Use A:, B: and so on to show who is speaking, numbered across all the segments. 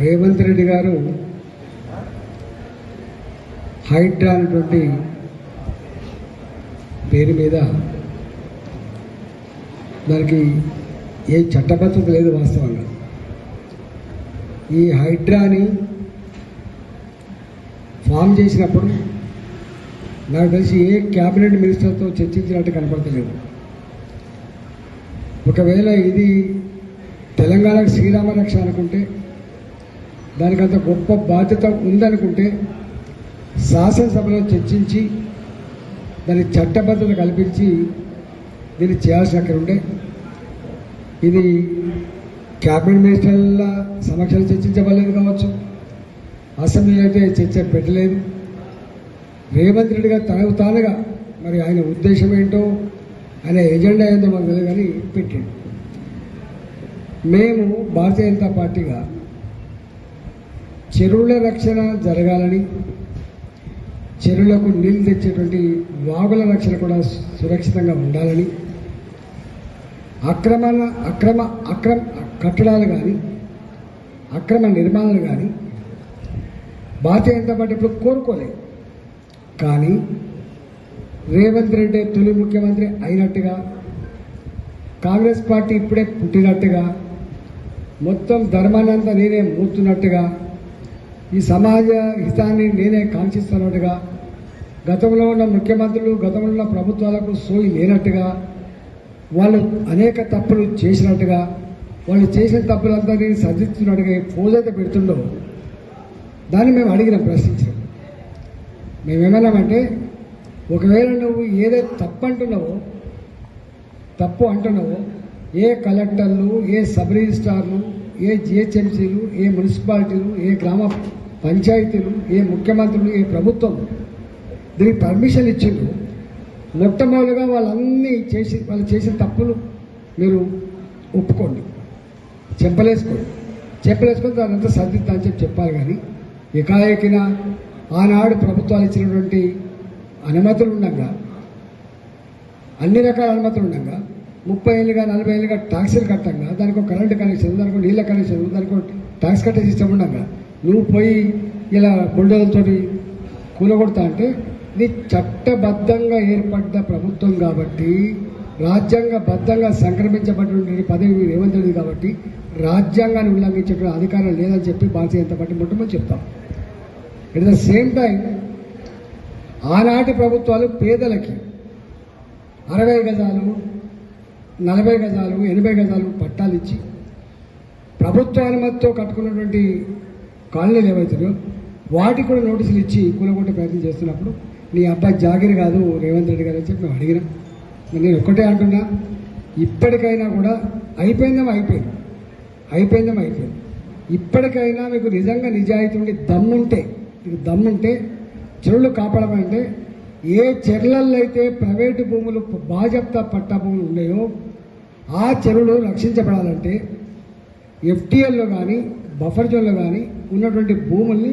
A: రేవంత్ రెడ్డి గారు హైడ్రా అనేటువంటి పేరు మీద దానికి ఏ చట్టబద్ధత లేదు వాస్తవంగా. ఈ హైడ్రాని ఫామ్ చేసినప్పుడు నాకు తెలిసి ఏ క్యాబినెట్ మినిస్టర్తో చర్చించినట్టు కనపడతలేదు. ఒకవేళ ఇది తెలంగాణకు శ్రీరామ రక్ష అనుకుంటే దానికంత గొప్ప బాధ్యత ఉందనుకుంటే శాసనసభలో చర్చించి దాని చట్టబద్ధత కల్పించి దీన్ని చేయాల్సిన అక్కడ ఉండే. ఇది క్యాబినెట్ మినిస్టర్ల సమక్షంలో చర్చించబడలేదు కావచ్చు. అసెంబ్లీలో అయితే చర్చ పెట్టలేదు. రేవంత్ రెడ్డి గారు తనకు తానుగా మరి ఆయన ఉద్దేశం ఏంటో ఆయన ఎజెండా ఏందో మాకు తెలియదు కానీ పెట్టాడు. మేము భారతీయ జనతా పార్టీగా చెరువుల రక్షణ జరగాలని చెరువులకు నీళ్ళు తెచ్చేటువంటి వాగుల రక్షణ కూడా సురక్షితంగా ఉండాలని అక్రమ అక్రమ అక్రమ కట్టడాలు కానీ అక్రమ నిర్మాణాలు కానీ భారతీయ జనతా పార్టీ ఇప్పుడు కోరుకోలేదు. కానీ రేవంత్ రెడ్డి తొలి ముఖ్యమంత్రి అయినట్టుగా కాంగ్రెస్ పార్టీ ఇప్పుడే పుట్టినట్టుగా మొత్తం ధర్మానంతా నేనే మూతున్నట్టుగా ఈ సమాజ హితాన్ని నేనే కాంక్షిస్తున్నట్టుగా గతంలో ఉన్న ముఖ్యమంత్రులు గతంలో ఉన్న ప్రభుత్వాలకు సోయి లేనట్టుగా వాళ్ళు అనేక తప్పులు చేసినట్టుగా వాళ్ళు చేసిన తప్పులందరినీ నేను సర్దిస్తున్నట్టుగా పోజైతే పెడుతుండో దాన్ని మేము అడిగినాం ప్రశ్నించాం. మేమేమన్నామంటే ఒకవేళ నువ్వు ఏదైతే తప్పు అంటున్నావో తప్పు అంటున్నావో ఏ కలెక్టర్లు ఏ సబ్ రిజిస్ట్రార్లు ఏ జిహెచ్ఎంసీలు ఏ మున్సిపాలిటీలు ఏ గ్రామ పంచాయతీలు ఏ ముఖ్యమంత్రులు ఏ ప్రభుత్వం దీనికి పర్మిషన్ ఇచ్చిండ్రు. మొట్టమొదటిగా వాళ్ళన్నీ చేసి వాళ్ళు చేసిన తప్పులు మీరు ఒప్పుకోండి. చెప్పలేసుకోండి. చెప్పలేసుకొని దాని అంతా సర్దిద్దా అని చెప్పి చెప్పాలి కానీ ఎకాఎకిన ఆనాడు ప్రభుత్వాలు ఇచ్చినటువంటి అనుమతులు ఉండగా అన్ని రకాల అనుమతులు ఉండగా ముప్పై ఏళ్ళుగా నలభై ఏళ్ళుగా ట్యాక్సీలు కట్టంగా దానికి ఒక కరెంటు కనెక్షన్ దానికి నీళ్ళ కనెక్షన్ దానికి ట్యాక్స్ కట్టే సిస్టమ్ ఉండగా నువ్వు పోయి ఇలా బుల్డోజర్తో కూలగొడతా అంటే ఇది చట్టబద్ధంగా ఏర్పడ్డ ప్రభుత్వం కాబట్టి రాజ్యాంగబద్ధంగా సంక్రమించబడినటువంటి పదవి రేవంత్ రెడ్డి కాబట్టి రాజ్యాంగాన్ని ఉల్లంఘించేటువంటి అధికారం లేదని చెప్పి భారతీయ జనతా పార్టీ మొట్టమొదటి చెప్తాం. ఎట్ ద సేమ్ టైం ఆనాటి ప్రభుత్వాలు పేదలకి అరవై గజాలు నలభై గజాలు ఎనభై గజాలు పట్టాలు ఇచ్చి ప్రభుత్వ అనుమతితో కట్టుకున్నటువంటి కాలనీలు ఏమవుతున్నాయో వాటికి కూడా నోటీసులు ఇచ్చి కూలగొట్టే ప్రయత్నం చేస్తున్నప్పుడు నీ అబ్బాయి జాగిరి కాదు రేవంత్ రెడ్డి గారు అని చెప్పి మేము అడిగినాం. నేను ఒక్కటే అంటున్నా ఇప్పటికైనా కూడా అయిపోయిందేమో అయిపోయింది. అయిపోయిందేమో అయిపోయింది. ఇప్పటికైనా మీకు నిజంగా నిజాయితీ ఉండి దమ్ముంటే మీకు దమ్ముంటే చెరువులు కాపాడమంటే ఏ చెర్లల్లో అయితే ప్రైవేటు భూములు బాజప్తా పట్టా భూములు ఉన్నాయో ఆ చెరువులు రక్షించబడాలంటే ఎఫ్టీఎల్లో కానీ బఫర్ జోన్లో కానీ ఉన్నటువంటి భూముల్ని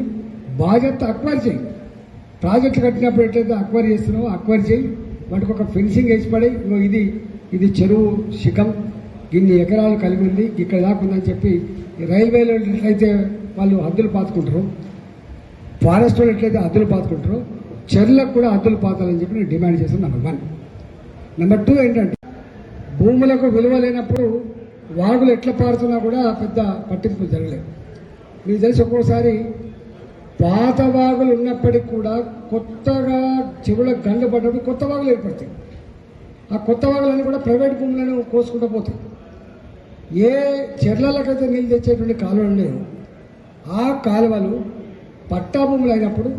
A: బాధ్యత అక్వైర్ చేయి. ప్రాజెక్టులు కట్టినప్పుడు ఎట్లయితే అక్వైర్ చేస్తున్నావో అక్వైర్ చేయి. వాటికి ఒక ఫెన్సింగ్ వేసి పడి ఇది ఇది చెరువు శిఖం. ఇన్ని ఎకరాలు కలిగి ఉంది. ఇక్కడ దాకుందని ఉందని చెప్పి రైల్వేలో ఎట్లయితే వాళ్ళు హద్దులు పాతుకుంటారు ఫారెస్ట్ వాళ్ళు ఎట్లయితే హద్దులు పాతుకుంటారు చెర్లకు కూడా హద్దులు పాతాలని చెప్పి నేను డిమాండ్ చేస్తాను నెంబర్ వన్ నెంబర్ టూ ఏంటంటే భూములకు విలువ లేనప్పుడు వాగులు ఎట్లా పారుతున్నా కూడా పెద్ద పట్టింపు జరగలేదు. మీకు తెలిసి ఒక్కోసారి పాత వాగులు ఉన్నప్పటికీ కూడా కొత్తగా చెవులకు గండ పడ్డప్పుడు కొత్త వాగులు ఏర్పడతాయి. ఆ కొత్త వాగులన్నీ కూడా ప్రైవేట్ భూములను కోసుకుంటూ పోతాయి. ఏ చెర్లలకైతే నీళ్ళు తెచ్చేటువంటి కాలువలు లేవు ఆ కాలువలు పట్టా భూములు అయినప్పుడు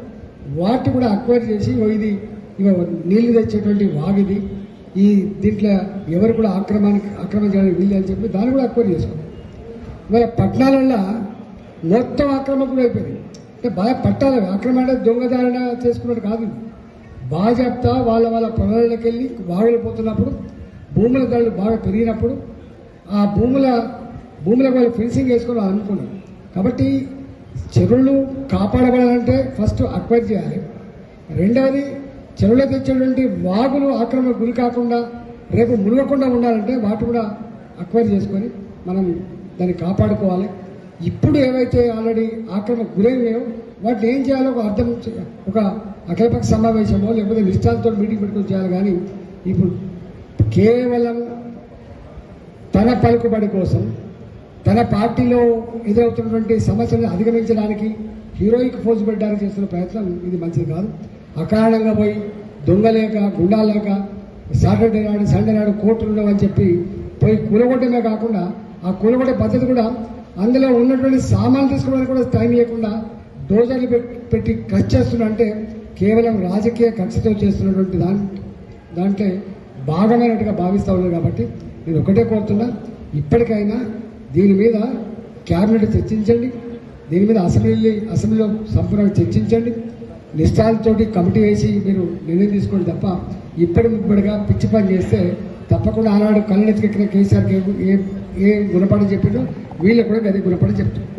A: వాటి కూడా అక్వైర్ చేసి ఇది ఇవ నీళ్ళు తెచ్చేటువంటి వాగిది ఈ దీంట్లో ఎవరు కూడా ఆక్రమానికి ఆక్రమించడానికి వీలు అని చెప్పి దాన్ని కూడా అక్వైర్ చేసుకోండి ఇవాళ పట్టణాలల్లో మొత్తం ఆక్రమకుడు అయిపోయింది అంటే బాగా పట్టాలి ఆక్రమణ అంటే దొంగదారణ చేసుకున్నట్టు కాదు. బాగా చెప్తా వాళ్ళ వాళ్ళ పొలాలకు వెళ్ళి వాగులు పోతున్నప్పుడు భూముల ధరలు బాగా పెరిగినప్పుడు ఆ భూముల భూములకు వాళ్ళు ఫెన్సింగ్ వేసుకోవాలి అనుకున్నారు కాబట్టి చెరువులు కాపాడబడాలంటే ఫస్ట్ అక్వైర్ చేయాలి. రెండవది చెరువులో తెచ్చేటువంటి వాగులు ఆక్రమణ గురి కాకుండా రేపు మునగకుండా ఉండాలంటే వాటి కూడా అక్వైర్ చేసుకొని మనం దాన్ని కాపాడుకోవాలి. ఇప్పుడు ఏవైతే ఆల్రెడీ ఆక్రమణ గురైనాయో వాటిని ఏం చేయాలో ఒక అర్థం ఒక అఖిలపక్ష సమావేశమో లేకపోతే నిష్ఠాలతో మీటింగ్ పెట్టుకుని చేయాలి. కానీ ఇప్పుడు కేవలం తన పలుకుబడి కోసం తన పార్టీలో ఎదురవుతున్నటువంటి సమస్యలను అధిగమించడానికి హీరోయిక్ ఫోర్స్ పెట్టడానికి చేస్తున్న ప్రయత్నం ఇది మంచిది కాదు. అకారణంగా పోయి దొంగలేక గుండాలేక సాటర్డే నాడు సండే నాడు కోర్టులు ఉండవని చెప్పి పోయి కూలగొట్టమే కాకుండా ఆ కూలగొట్టే పద్ధతి కూడా అందులో ఉన్నటువంటి సామాన్లు తీసుకోవడానికి కూడా టైం ఇవ్వకుండా డోజర్లు పెట్టి ఖర్చు చేస్తున్నా అంటే కేవలం రాజకీయ ఖర్చుతో చేస్తున్నటువంటి దాని దాంట్లో భాగమైనట్టుగా భావిస్తూ ఉన్నారు కాబట్టి నేను ఒకటే కోరుతున్నా ఇప్పటికైనా దీని మీద క్యాబినెట్ చర్చించండి దీని మీద అసెంబ్లీ అసెంబ్లీలో సంపూర్ణంగా చర్చించండి. నిష్టాలతోటి కమిటీ వేసి మీరు నిర్ణయం తీసుకోండి తప్ప ఇప్పటి ముప్పటిగా పిచ్చి పని చేస్తే తప్పకుండా ఆనాడు కళ్ళెత్తికెక్కిన కేసీఆర్కి ఏ ఏ- ఏ గుణపాఠం చెప్పిండో వీళ్ళు కూడా గది గుణపడి చెప్తారు